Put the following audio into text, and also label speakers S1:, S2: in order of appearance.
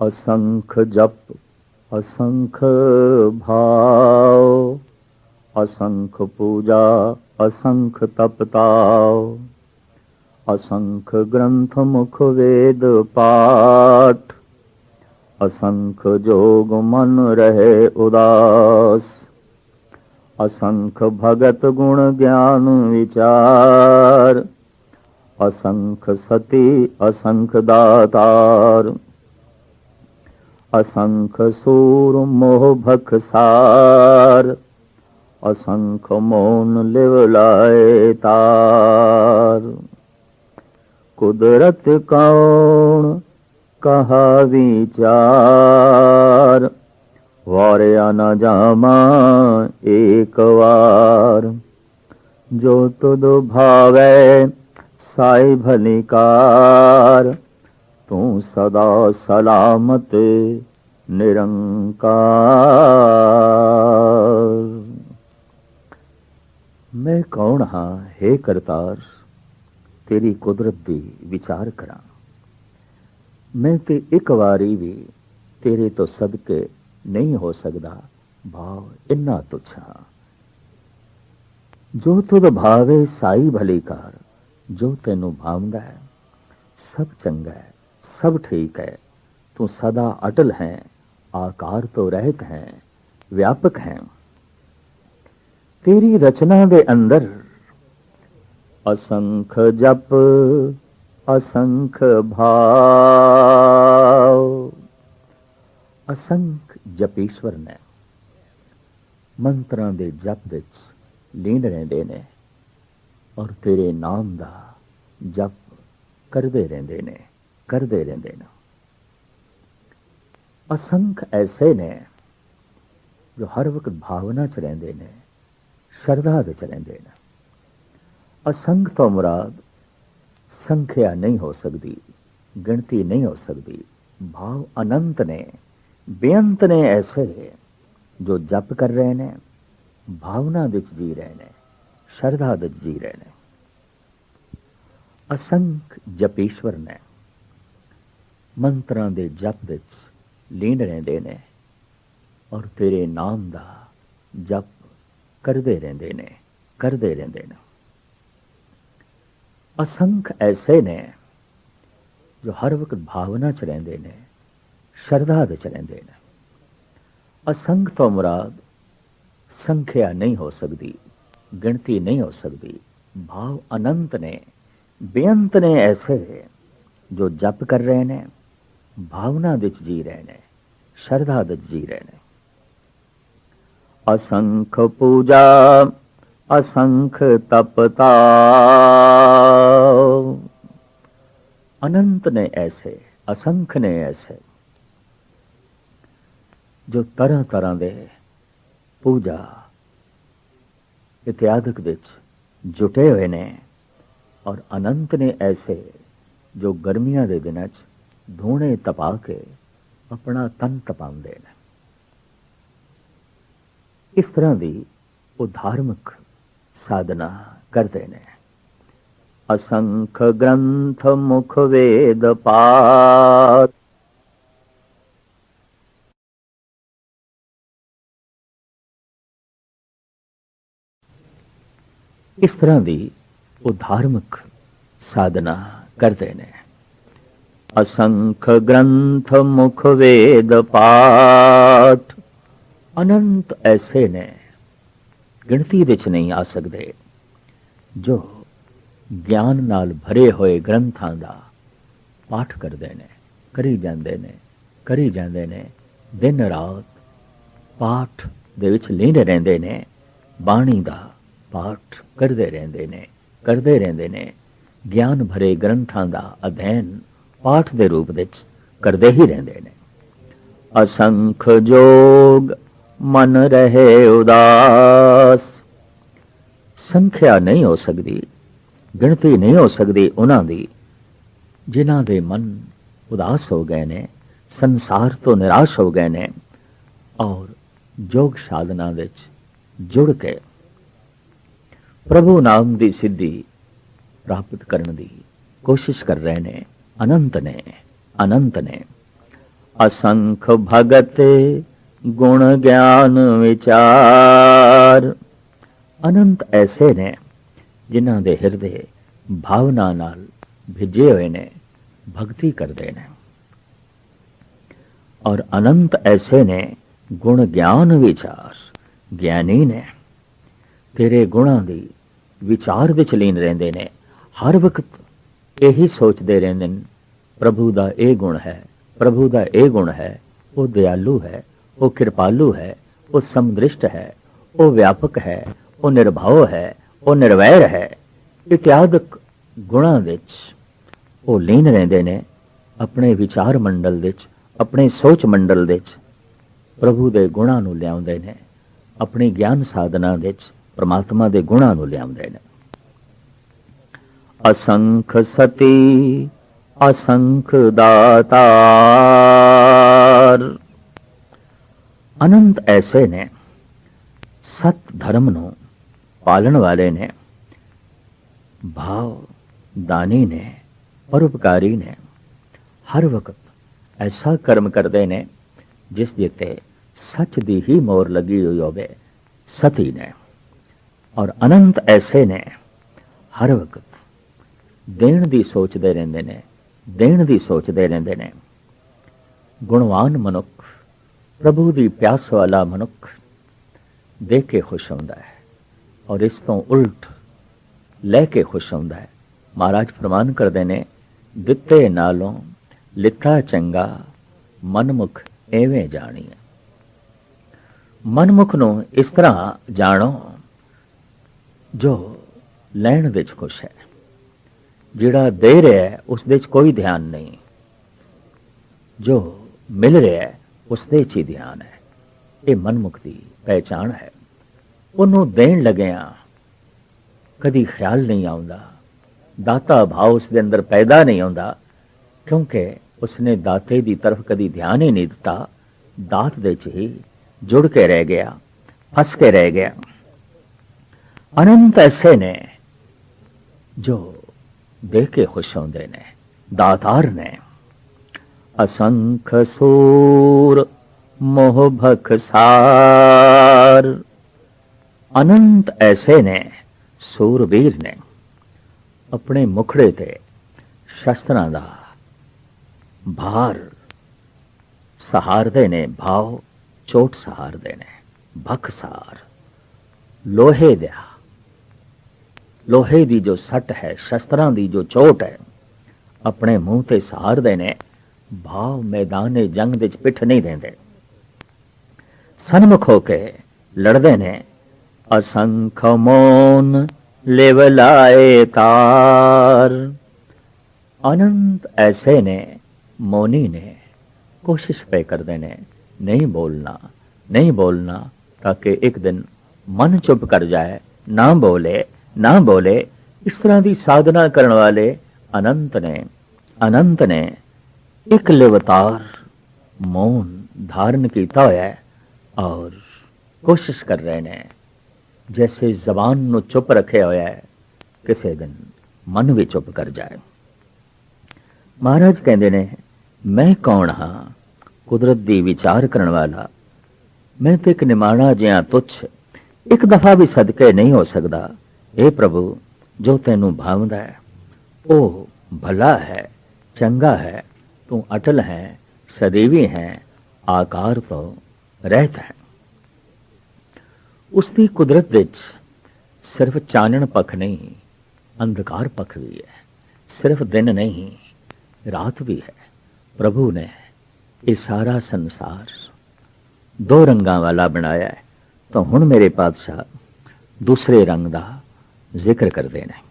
S1: ਅਸੰਖ ਜਪ, ਅਸੰਖ ਭਾਉ, ਅਸੰਖ ਪੂਜਾ, ਅਸੰਖ ਤਪਤਾਉ, ਅਸੰਖ ਗ੍ਰੰਥ ਮੁਖ ਵੇਦ ਪਾਠ, ਅਸੰਖ ਜੋਗ ਮਨ ਰਹੇ ਉਦਾਸ, ਅਸੰਖ ਭਗਤ ਗੁਣ ਗਿਆਨ ਵਿਚਾਰ, ਅਸੰਖ ਸਤੀ, ਅਸੰਖ ਦਾਤਾਰ ਅਸੰਖ ਸੂਰ ਮੋਹ ਭਖਸਾਰ ਅਸੰਖ ਮੋਨ ਲਿਵ ਲਾਏ ਤਾਰ। ਕੁਦਰਤ ਕੌਣ ਕਹਾ ਵਿਚਾਰ ਵਾਰਿਆ ਨਾ ਜਾਮਾ ਏਕ ਵਾਰ। ਜੋ ਤੁਧ ਭਾਵੇ ਸਾਈ ਭਲਿਕਾਰ ਤੂੰ ਸਦਾ ਸਲਾਮਤ ਨਿਰੰਕਾਰ। ਮੈਂ ਕੌਣ ਹਾਂ हे ਕਰਤਾਰ? ਤੇਰੀ ਕੁਦਰਤ ਦੀ ਵਿਚਾਰ ਕਰਾਂ। ਮੈਂ ਤੇ ਇੱਕ ਵਾਰੀ ਵੀ ਤੇਰੇ ਤੋਂ ਸਦਕੇ ਨਹੀਂ ਹੋ ਸਕਦਾ। ਭਾਵ ਇੰਨਾ ਤੁਛਾ। ਜੋ ਤੁਧ ਭਾਵੇ ਸਾਈ ਭਲੀ ਕਾਰ ਜੋ ਤੈਨੂੰ ਭਾਵਦਾ ਹੈ, ਸਭ ਚੰਗਾ ਹੈ। ਸਭ ਠੀਕ ਹੈ ਤੂੰ ਸਦਾ ਅਟਲ ਹੈ ਆਕਾਰ ਤੋਂ ਰਹਿਤ ਹੈ ਵਿਆਪਕ ਹੈ ਤੇਰੀ ਰਚਨਾ ਦੇ ਅੰਦਰ ਅਸੰਖ ਜਪ ਅਸੰਖ ਭਾਵ ਅਸੰਖ ਜਪੀਸ਼ਵਰ ਨੇ ਮੰਤਰਾਂ ਦੇ ਜਪ ਵਿੱਚ ਲੀਨ ਰਹਿੰਦੇ ਨੇ ਔਰ ਤੇਰੇ ਨਾਮ ਦਾ ਜਪ ਕਰਦੇ ਰਹਿੰਦੇ ਨੇ ਕਰਦੇ ਰਹਿੰਦੇ ਨੇ। ਅਸੰਖ ਐਸੇ ਨੇ ਜੋ ਹਰ ਵਕਤ ਭਾਵਨਾ ਚ ਰਹਿੰਦੇ ਨੇ, ਸ਼ਰਧਾ ਵਿੱਚ ਰਹਿੰਦੇ ਨੇ। ਅਸੰਖ ਤੋਂ ਮੁਰਾਦ ਸੰਖਿਆ ਨਹੀਂ ਹੋ ਸਕਦੀ, ਗਿਣਤੀ ਨਹੀਂ ਹੋ ਸਕਦੀ। ਭਾਵ ਅਨੰਤ ਨੇ, ਬੇਅੰਤ ਨੇ ਐਸੇ ਜੋ ਜਪ ਕਰ ਰਹੇ ਨੇ, ਭਾਵਨਾ ਵਿੱਚ ਜੀ ਰਹੇ ਨੇ, ਸ਼ਰਧਾ ਵਿੱਚ ਜੀ ਰਹੇ ਨੇ। ਅਸੰਖ ਜਪੀਸ਼ਵਰ ਨੇ। ਮੰਤਰਾਂ ਦੇ ਜਪ ਵਿੱਚ ਲੀਨ ਰਹਿੰਦੇ ਨੇ ਔਰ ਤੇਰੇ ਨਾਮ ਦਾ ਜਪ ਕਰਦੇ ਰਹਿੰਦੇ ਨੇ, ਕਰਦੇ ਰਹਿੰਦੇ ਨੇ। ਅਸੰਖ ਐਸੇ ਨੇ ਜੋ ਹਰ ਵਕਤ ਭਾਵਨਾ ਚ ਰਹਿੰਦੇ ਨੇ, ਸ਼ਰਧਾ ਵਿੱਚ ਰਹਿੰਦੇ ਨੇ। ਅਸੰਖ ਤੋਂ ਮੁਰਾਦ ਸੰਖਿਆ ਨਹੀਂ ਹੋ ਸਕਦੀ, ਗਿਣਤੀ ਨਹੀਂ ਹੋ ਸਕਦੀ, ਭਾਵ ਅਨੰਤ ਨੇ, ਬੇਅੰਤ ਨੇ ਐਸੇ ਜੋ ਜਪ ਕਰ ਰਹੇ ਨੇ। ਭਾਵਨਾ ਵਿੱਚ ਜੀ ਰਹੇ ਨੇ, ਸ਼ਰਧਾ ਵਿੱਚ ਜੀ ਰਹੇ ਨੇ। ਅਸੰਖ ਪੂਜਾ, ਅਸੰਖ ਤਪਤਾ। ਅਨੰਤ ਨੇ ਐਸੇ, ਅਸੰਖ ਨੇ ਐਸੇ, ਜੋ ਤਰ੍ਹਾਂ ਤਰ੍ਹਾਂ ਦੇ ਪੂਜਾ ਇਤਿਆਦਿਕ ਵਿੱਚ ਜੁਟੇ ਹੋਏ ਨੇ ਔਰ ਅਨੰਤ ਨੇ ਐਸੇ ਜੋ ਗਰਮੀਆਂ ਦੇ ਦਿਨਾਂ 'ਚ ਧੂਣੇ ਤਪਾ ਕੇ ਆਪਣਾ ਤਨ ਤਪਾਉਂਦੇ ਨੇ। ਇਸ ਤਰ੍ਹਾਂ ਦੀ ਉਹ ਧਾਰਮਿਕ ਸਾਧਨਾ ਕਰਦੇ ਨੇ। ਅਸੰਖ ਗ੍ਰੰਥ ਮੁਖ ਵੇਦ ਪਾਠ। ਇਸ ਤਰ੍ਹਾਂ ਦੀ ਉਹ ਧਾਰਮਿਕ ਸਾਧਨਾ ਕਰਦੇ ਨੇ। ਅਸੰਖ ਗ੍ਰੰਥ ਮੁਖ ਵੇਦ ਪਾਠ ਅਨੰਤ ਐਸੇ ਨੇ, ਗਿਣਤੀ ਵਿੱਚ ਨਹੀਂ ਆ ਸਕਦੇ, ਜੋ ਗਿਆਨ ਨਾਲ ਭਰੇ ਹੋਏ ਗ੍ਰੰਥਾਂ ਦਾ ਪਾਠ ਕਰਦੇ ਨੇ, ਕਰੀ ਜਾਂਦੇ ਨੇ, ਕਰੀ ਜਾਂਦੇ ਨੇ, ਦਿਨ ਰਾਤ ਪਾਠ ਦੇ ਵਿੱਚ ਲੀਨ ਰਹਿੰਦੇ ਨੇ, ਬਾਣੀ ਦਾ ਪਾਠ ਕਰਦੇ ਰਹਿੰਦੇ ਨੇ, ਕਰਦੇ ਰਹਿੰਦੇ ਨੇ, ਗਿਆਨ ਭਰੇ ਗ੍ਰੰਥਾਂ ਦਾ ਅਧਿਐਨ ਪਾਠ ਦੇ ਰੂਪ ਵਿੱਚ ਕਰਦੇ ਹੀ ਰਹਿੰਦੇ ਨੇ। ਅਸੰਖ ਜੋਗ ਮਨ ਰਹੇ ਉਦਾਸ। ਸੰਖਿਆ ਨਹੀਂ ਹੋ ਸਕਦੀ, ਗਿਣਤੀ ਨਹੀਂ ਹੋ ਸਕਦੀ ਉਹਨਾਂ ਦੀ, ਜਿਨ੍ਹਾਂ ਦੇ ਮਨ ਉਦਾਸ ਹੋ ਗਏ ਨੇ, ਸੰਸਾਰ ਤੋਂ ਨਿਰਾਸ਼ ਹੋ ਗਏ ਨੇ, ਔਰ ਜੋਗ ਸਾਧਨਾ ਵਿੱਚ ਜੁੜ ਕੇ ਪ੍ਰਭੂ ਨਾਮ ਦੀ ਸਿੱਧੀ ਪ੍ਰਾਪਤ ਕਰਨ ਦੀ ਕੋਸ਼ਿਸ਼ ਕਰ ਰਹੇ ਨੇ। ਅਨੰਤ ਨੇ ਅਨੰਤ ਨੇ ਅਸੰਖ ਭਗਤ ਗੁਣ ਗਿਆਨ ਵਿਚਾਰ। ਅਨੰਤ ਐਸੇ ਨੇ ਜਿਨ੍ਹਾਂ ਦੇ ਹਿਰਦੇ ਭਾਵਨਾ ਨਾਲ ਭਿੱਜੇ ਹੋਏ ਨੇ, ਭਗਤੀ ਕਰਦੇ ਨੇ। ਔਰ ਅਨੰਤ ਐਸੇ ਨੇ ਗੁਣ ਗਿਆਨ ਵਿਚਾਰ, ਗਿਆਨੀ ਨੇ। ਤੇਰੇ ਗੁਣਾਂ ਦੀ ਵਿਚਾਰ ਵਿੱਚ ਲੀਨ ਰਹਿੰਦੇ ਨੇ, ਹਰ ਵਕਤ ਇਹੀ ਸੋਚਦੇ ਰਹਿੰਦੇ ਨੇ, ਪ੍ਰਭੂ ਦਾ ਇਹ ਗੁਣ ਹੈ, ਪ੍ਰਭੂ ਦਾ ਇਹ ਗੁਣ ਹੈ, ਉਹ ਦਿਆਲੂ ਹੈ, ਉਹ ਕਿਰਪਾਲੂ ਹੈ, ਉਹ ਸਮਦ੍ਰਿਸ਼ਟ ਹੈ, ਉਹ ਵਿਆਪਕ ਹੈ, ਉਹ ਨਿਰਭਉ ਹੈ, ਉਹ ਨਿਰਵੈਰ ਹੈ। ਇਤਿਆਦਿਕ ਗੁਣਾਂ ਵਿੱਚ ਉਹ ਲੀਨ ਰਹਿੰਦੇ ਨੇ, ਆਪਣੇ ਵਿਚਾਰ ਮੰਡਲ ਵਿੱਚ, ਆਪਣੇ ਸੋਚ ਮੰਡਲ ਵਿੱਚ, ਪ੍ਰਭੂ ਦੇ ਗੁਣਾਂ ਨੂੰ ਲਿਆਉਂਦੇ ਨੇ, ਆਪਣੀ ਗਿਆਨ ਸਾਧਨਾ ਵਿੱਚ, ਪ੍ਰਮਾਤਮਾ ਦੇ ਗੁਣਾਂ ਨੂੰ ਲਿਆਉਂਦੇ ਨੇ। ਅਸੰਖ ਸਤੀ, ਅਸੰਖ ਦਾਤਾਰ। ਅਨੰਤ ਐਸੇ ਨੇ, ਸਤ ਧਰਮ ਨੂੰ ਪਾਲਣ ਵਾਲੇ ਨੇ ਭਾਵ ਦਾਨੀ ਨੇ, ਪਰਉਪਕਾਰੀ ਨੇ, ਹਰ ਵਕਤ ਐਸਾ ਕਰਮ ਕਰਦੇ ਨੇ, ਜਿਸ ਦੇ ਜਿੱਤੇ ਸੱਚ ਦੀ ਹੀ ਮੋਰ ਲੱਗੀ ਹੋਈ ਹੋਵੇ, ਸਤੀ ਨੇ। ਔਰ ਅਨੰਤ ਐਸੇ ਨੇ, ਹਰ ਵਕਤ ਦੇਣ ਦੀ ਸੋਚਦੇ ਰਹਿੰਦੇ ਨੇ, ਦੇਣ ਦੀ ਸੋਚਦੇ ਰਹਿੰਦੇ ਨੇ। ਗੁਣਵਾਨ ਮਨੁੱਖ, ਪ੍ਰਭੂ ਦੀ ਪਿਆਸ ਵਾਲਾ ਮਨੁੱਖ ਦੇਖ ਕੇ ਖੁਸ਼ ਹੁੰਦਾ ਹੈ ਔਰ ਇਸ ਤੋਂ ਉਲਟ ਲੈ ਕੇ ਖੁਸ਼ ਹੁੰਦਾ ਹੈ। ਮਹਾਰਾਜ ਫਰਮਾਨ ਕਰਦੇ ਨੇ, ਦਿੱਤੇ ਨਾਲੋਂ ਲਿੱਤਾ ਚੰਗਾ ਮਨਮੁਖ ਐਵੇਂ ਜਾਣੀਏ ਮਨਮੁਖ ਨੂੰ ਇਸ ਤਰ੍ਹਾਂ ਜਾਣੋ ਜੋ ਲੈਣ ਵਿੱਚ ਖੁਸ਼ ਹੈ। ਜਿਹੜਾ ਦੇ ਰਿਹਾ ਹੈ, ਉਸ ਦੇ ਵਿੱਚ ਕੋਈ ਧਿਆਨ ਨਹੀਂ। ਜੋ ਮਿਲ ਰਿਹਾ ਹੈ, ਉਸ ਦੇ 'ਚ ਹੀ ਧਿਆਨ ਹੈ। ਇਹ ਮਨਮੁਖ ਦੀ ਪਹਿਚਾਣ ਹੈ। ਉਹਨੂੰ ਦੇਣ ਲੱਗਿਆ ਕਦੀ ਖਿਆਲ ਨਹੀਂ ਆਉਂਦਾ। ਦਾਤਾ ਭਾਵ ਉਸ ਦੇ ਅੰਦਰ ਪੈਦਾ ਨਹੀਂ ਆਉਂਦਾ ਕਿਉਂਕਿ ਉਸਨੇ ਦਾਤੇ ਦੀ ਤਰਫ ਕਦੀ ਧਿਆਨ ਹੀ ਨਹੀਂ ਦਿੱਤਾ। ਦਾਤ ਦੇ 'ਚ ਹੀ ਜੁੜ ਕੇ ਰਹਿ ਗਿਆ, ਫਸ ਕੇ ਰਹਿ ਗਿਆ। ਅਨੰਤ ਐਸੇ ਨੇ ਜੋ ਦੇਖ ਕੇ ਖੁਸ਼ ਹੁੰਦੇ ਨੇ, ਦਾਤਾਰ ਨੇ। ਅਸੰਖ ਸੂਰ, ਮੋਹ ਭਖਸਾਰ। ਅਨੰਤ ਐਸੇ ਨੇ, ਸੂਰਵੀਰ ਨੇ। ਆਪਣੇ ਮੁਖੜੇ ਤੇ ਸ਼ਸਤਰਾਂ ਦਾ ਭਾਰ ਸਹਾਰਦੇ ਨੇ, ਭਾਵ ਚੋਟ ਸਹਾਰਦੇ ਨੇ, ਭਖਸਾਰ। ਲੋਹੇ ਦਾ ਲੋਹੇ ਦੀ ਜੋ ਸੱਟ ਹੈ, ਸ਼ਸਤਰਾਂ ਦੀ ਜੋ ਚੋਟ ਹੈ, ਆਪਣੇ ਮੂੰਹ ਤੇ ਸਹਾਰਦੇ ਨੇ, ਭਾਵ ਮੈਦਾਨੇ ਜੰਗ ਦੇ ਵਿੱਚ ਪਿੱਠ ਨਹੀਂ ਦਿੰਦੇ। ਸਨਮੁਖ ਹੋ ਕੇ ਲੜਦੇ ਨੇ, ਅਸੰਖ ਮੋਨ ਲਿਵਲਾਏ ਤਾਰ। ਅਨੰਤ ਐਸੇ ਨੇ, ਮੋਨੀ ਨੇ, ਕੋਸ਼ਿਸ਼ ਪੇ ਕਰਦੇ ਨੇ, ਨਹੀਂ ਬੋਲਣਾ ਨਹੀਂ ਬੋਲਣਾ, ਤਾਂ ਕਿ ਇੱਕ ਦਿਨ ਮਨ ਚੁੱਪ ਕਰ ਜਾਏ, ਨਾ ਬੋਲੇ ਨਾ ਬੋਲੇ, ਇਸ ਤਰ੍ਹਾਂ ਦੀ ਸਾਧਨਾ ਕਰਨ ਵਾਲੇ ਅਨੰਤ ਨੇ ਅਨੰਤ ਨੇ ਇੱਕ ਲਿਵਤਾਰ ਮੌਨ ਧਾਰਨ ਕੀਤਾ ਹੋਇਆ ਹੈ ਔਰ ਕੋਸ਼ਿਸ਼ ਕਰ ਰਹੇ ਨੇ, ਜੈਸੇ ਜ਼ਬਾਨ ਨੂੰ ਚੁੱਪ ਰੱਖਿਆ ਹੋਇਆ ਹੈ, ਕਿਸੇ ਦਿਨ ਮਨ ਵੀ ਚੁੱਪ ਕਰ ਜਾਏ। ਮਹਾਰਾਜ ਕਹਿੰਦੇ ਨੇ, ਮੈਂ ਕੌਣ ਹਾਂ? ਕੁਦਰਤ ਦੀ ਵਿਚਾਰ ਕਰਨ ਵਾਲਾ। ਮੈਂ ਤੇ ਇੱਕ ਨਿਮਾਣਾ ਜਿਹਾ ਤੁੱਛ, ਇੱਕ ਦਫਾ ਵੀ ਸਦਕੇ ਨਹੀਂ ਹੋ ਸਕਦਾ। ਇਹ ਪ੍ਰਭੂ, ਜੋ ਤੈਨੂੰ ਭਾਵਦਾ ਹੈ, ਉਹ ਭਲਾ ਹੈ, ਚੰਗਾ ਹੈ, ਤੂੰ ਅਟਲ ਹੈ, ਸਦੀਵੀ ਹੈ, ਆਕਾਰ ਤੋਂ ਰਹਿਤ ਹੈ। ਉਸ ਦੀ ਕੁਦਰਤ ਵਿੱਚ ਸਿਰਫ ਚਾਨਣ ਪੱਖ ਨਹੀਂ, ਅੰਧਕਾਰ ਪੱਖ ਵੀ ਹੈ, ਸਿਰਫ ਦਿਨ ਨਹੀਂ, ਰਾਤ ਵੀ ਹੈ। ਪ੍ਰਭੂ ਨੇ ਇਹ ਸਾਰਾ ਸੰਸਾਰ ਦੋ ਰੰਗਾਂ ਵਾਲਾ ਬਣਾਇਆ ਹੈ। ਤਾਂ ਹੁਣ ਮੇਰੇ ਪਾਤਸ਼ਾਹ, ਦੂਸਰੇ ਰੰਗ ਦਾ ਜ਼ਿਕਰ ਕਰਦੇ ਨੇ।